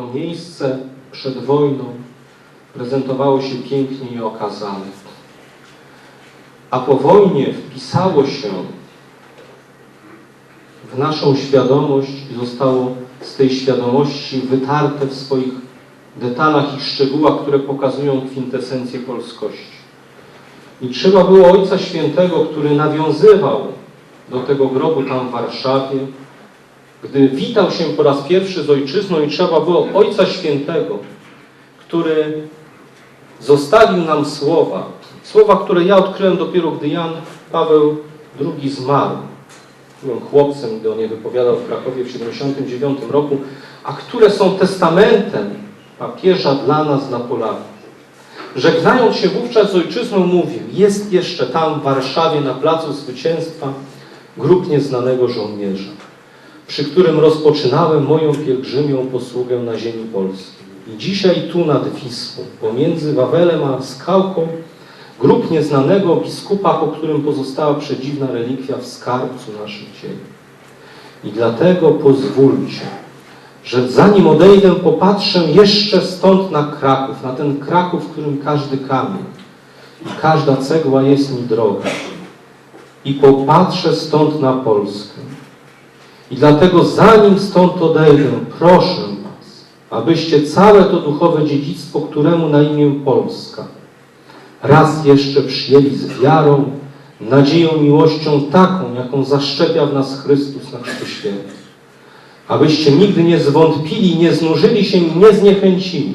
to miejsce przed wojną prezentowało się pięknie i okazale. A po wojnie wpisało się w naszą świadomość i zostało z tej świadomości wytarte w swoich detalach i szczegółach, które pokazują kwintesencję polskości. I trzeba było Ojca Świętego, który nawiązywał do tego grobu tam w Warszawie, gdy witał się po raz pierwszy z Ojczyzną i trzeba było Ojca Świętego, który zostawił nam słowa, słowa, które ja odkryłem dopiero, gdy Jan Paweł II zmarł. Byłem chłopcem, gdy on je wypowiadał w Krakowie w 1979 roku, a które są testamentem papieża dla nas, dla Polaków. Żegnając się wówczas z ojczyzną mówił, jest jeszcze tam w Warszawie na Placu Zwycięstwa grób nieznanego żołnierza, przy którym rozpoczynałem moją pielgrzymią posługę na ziemi polskiej. I dzisiaj tu nad Wisłą, pomiędzy Wawelem a Skałką, grób nieznanego biskupa, po którym pozostała przedziwna relikwia w skarbcu naszych ziemi. I dlatego pozwólcie, że zanim odejdę, popatrzę jeszcze stąd na Kraków, na ten Kraków, w którym każdy kamień i każda cegła jest mi droga. I popatrzę stąd na Polskę. I dlatego zanim stąd odejdę, proszę Was, abyście całe to duchowe dziedzictwo, któremu na imię Polska, raz jeszcze przyjęli z wiarą, nadzieją, miłością taką, jaką zaszczepia w nas Chrystus na Chrztu Święty abyście nigdy nie zwątpili, nie znużyli się i nie zniechęcili,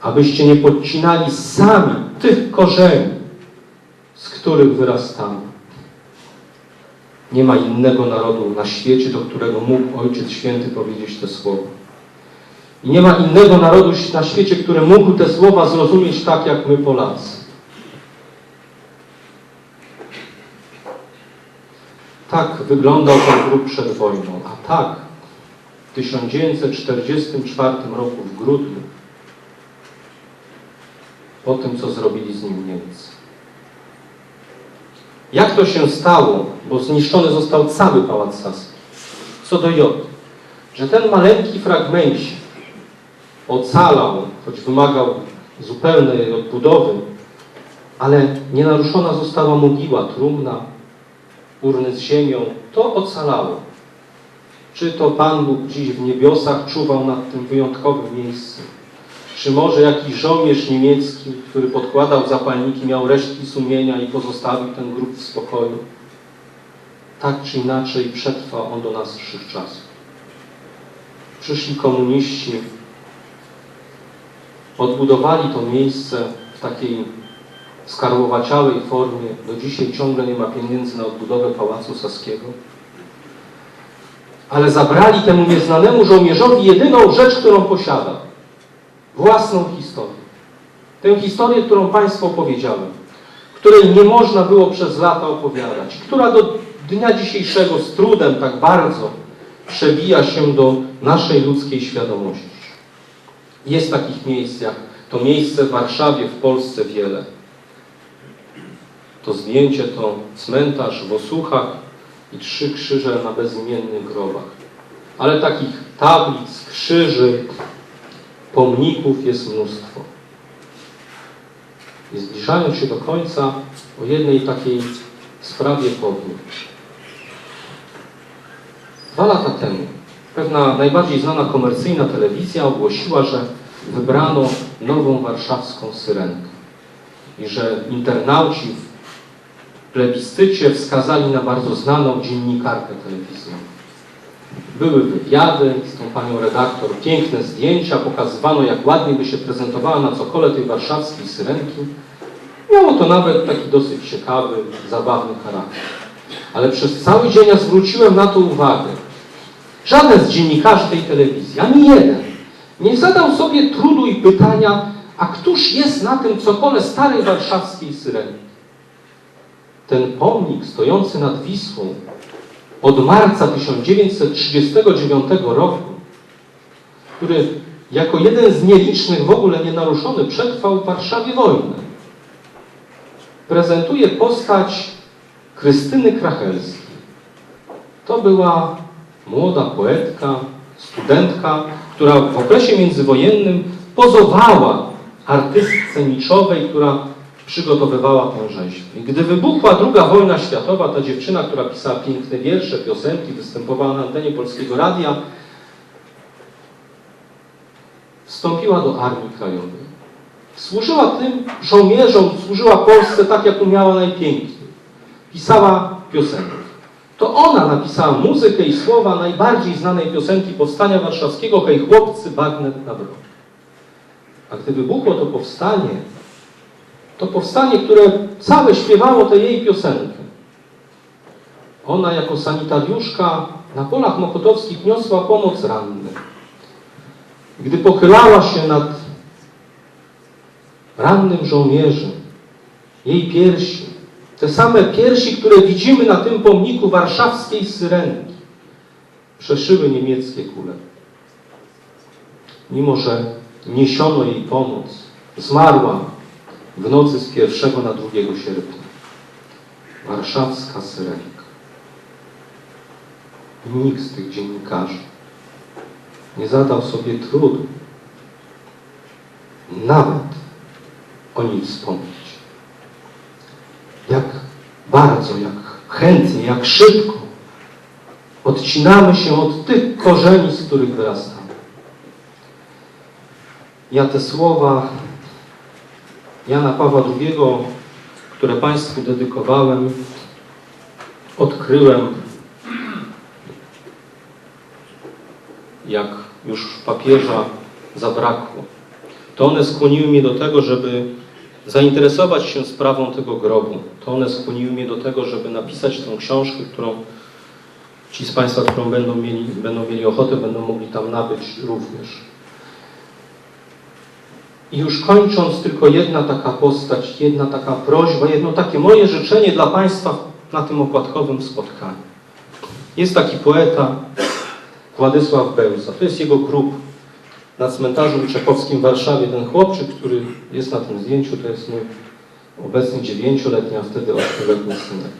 abyście nie podcinali sami tych korzeni, z których wyrastamy. Nie ma innego narodu na świecie, do którego mógł Ojciec Święty powiedzieć te słowa. I nie ma innego narodu na świecie, który mógł te słowa zrozumieć tak, jak my Polacy. Tak wyglądał ten grób przed wojną, a tak w 1944 roku w grudniu, po tym, co zrobili z nim Niemcy. Jak to się stało, bo zniszczony został cały Pałac Saski, co do J, że ten maleńki fragmencik ocalał, choć wymagał zupełnej odbudowy, ale nie naruszona została mogiła, trumna, urny z ziemią, to ocalało. Czy to Pan Bóg dziś w niebiosach czuwał nad tym wyjątkowym miejscem? Czy może jakiś żołnierz niemiecki, który podkładał zapalniki, miał resztki sumienia i pozostawił ten grób w spokoju? Tak czy inaczej przetrwa on do naszych czasów. Przyszli komuniści, odbudowali to miejsce w takiej skarłowaciałej formie. Do dzisiaj ciągle nie ma pieniędzy na odbudowę Pałacu Saskiego ale zabrali temu nieznanemu żołnierzowi jedyną rzecz, którą posiada. Własną historię. Tę historię, którą Państwu opowiedziałem, której nie można było przez lata opowiadać, która do dnia dzisiejszego z trudem tak bardzo przebija się do naszej ludzkiej świadomości. Jest takich miejsc jak to miejsce w Warszawie, w Polsce wiele. To zdjęcie to cmentarz w Osuchach, i trzy krzyże na bezimiennych grobach. Ale takich tablic, krzyży, pomników jest mnóstwo. I zbliżając się do końca, o jednej takiej sprawie powiem. Dwa lata temu pewna najbardziej znana komercyjna telewizja ogłosiła, że wybrano nową warszawską syrenkę i że internauci w plebiscycie wskazali na bardzo znaną dziennikarkę telewizyjną. Były wywiady z tą panią redaktor, piękne zdjęcia, pokazywano jak ładnie by się prezentowała na cokole tej warszawskiej syrenki. Miało to nawet taki dosyć ciekawy, zabawny charakter. Ale przez cały dzień ja zwróciłem na to uwagę. Żaden z dziennikarzy tej telewizji, ani jeden, nie zadał sobie trudu i pytania, a któż jest na tym cokole starej warszawskiej syrenki? ten pomnik stojący nad Wisłą od marca 1939 roku, który jako jeden z nielicznych w ogóle nienaruszony przetrwał w Warszawie wojnę, prezentuje postać Krystyny Krachelskiej. To była młoda poetka, studentka, która w okresie międzywojennym pozowała artystce niczowej, która przygotowywała tę rzeźbę. I gdy wybuchła II wojna światowa, ta dziewczyna, która pisała piękne wiersze, piosenki, występowała na antenie Polskiego Radia, wstąpiła do Armii Krajowej. Służyła tym żołnierzom, służyła Polsce tak, jak umiała najpiękniej. Pisała piosenki. To ona napisała muzykę i słowa najbardziej znanej piosenki Powstania Warszawskiego Hej chłopcy, bagnet na broń. A gdy wybuchło to powstanie, to powstanie, które całe śpiewało tę jej piosenkę. Ona jako sanitariuszka na polach mokotowskich niosła pomoc rannym. Gdy pochylała się nad rannym żołnierzem, jej piersi, te same piersi, które widzimy na tym pomniku warszawskiej syrenki, przeszyły niemieckie kule. Mimo, że niesiono jej pomoc, zmarła w nocy z 1 na 2 sierpnia. Warszawska syrenka. Nikt z tych dziennikarzy nie zadał sobie trudu nawet o niej wspomnieć. Jak bardzo, jak chętnie, jak szybko odcinamy się od tych korzeni, z których wyrastamy. Ja te słowa Jana Pawła II, które Państwu dedykowałem, odkryłem, jak już papieża zabrakło. To one skłoniły mnie do tego, żeby zainteresować się sprawą tego grobu. To one skłoniły mnie do tego, żeby napisać tę książkę, którą ci z Państwa, którą będą mieli, będą mieli ochotę, będą mogli tam nabyć również. I już kończąc, tylko jedna taka postać, jedna taka prośba, jedno takie moje życzenie dla Państwa na tym okładkowym spotkaniu. Jest taki poeta, Władysław Bełza. To jest jego grób na cmentarzu Czechowskim w Warszawie. Ten chłopczyk, który jest na tym zdjęciu, to jest mój obecnie dziewięcioletni, a wtedy ośmioletni synek.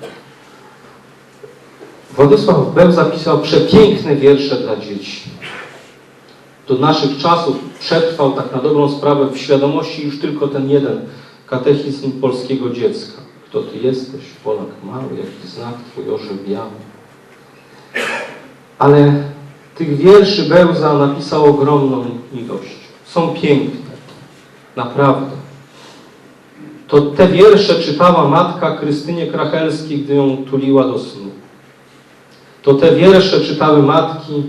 Władysław Bełza pisał przepiękne wiersze dla dzieci. Do naszych czasów przetrwał tak na dobrą sprawę w świadomości już tylko ten jeden katechizm polskiego dziecka. Kto ty jesteś, Polak mały, jaki znak twój orzeł. Ale tych wierszy Bełza napisał ogromną ilość. Są piękne. Naprawdę. To te wiersze czytała matka Krystynie Krachelskiej, gdy ją tuliła do snu. To te wiersze czytały matki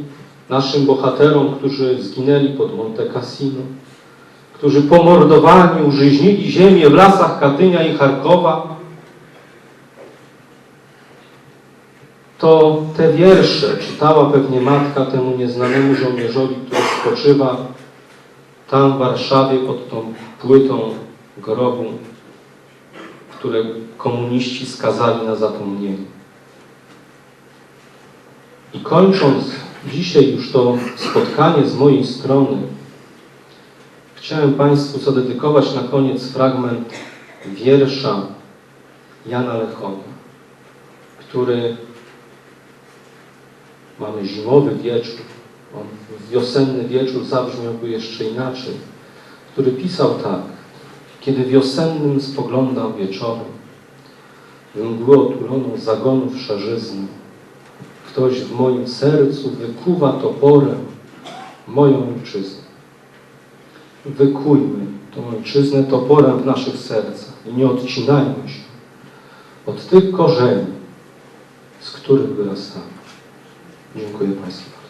naszym bohaterom, którzy zginęli pod Monte Cassino, którzy pomordowani użyźnili ziemię w lasach Katynia i Charkowa. To te wiersze czytała pewnie matka temu nieznanemu żołnierzowi, który spoczywa tam w Warszawie pod tą płytą grobu, które komuniści skazali na zapomnienie. I kończąc dzisiaj już to spotkanie z mojej strony, chciałem Państwu zadedykować na koniec fragment wiersza Jana Lechonia, który mamy zimowy wieczór, on wiosenny wieczór zabrzmiałby jeszcze inaczej, który pisał tak, kiedy wiosennym spoglądam wieczorem, w mgłę otuloną zagonów szarzyzny, ktoś w moim sercu wykuwa toporem moją ojczyznę. Wykujmy tą ojczyznę toporem w naszych sercach i nie odcinajmy się od tych korzeni, z których wyrastamy. Dziękuję Państwu.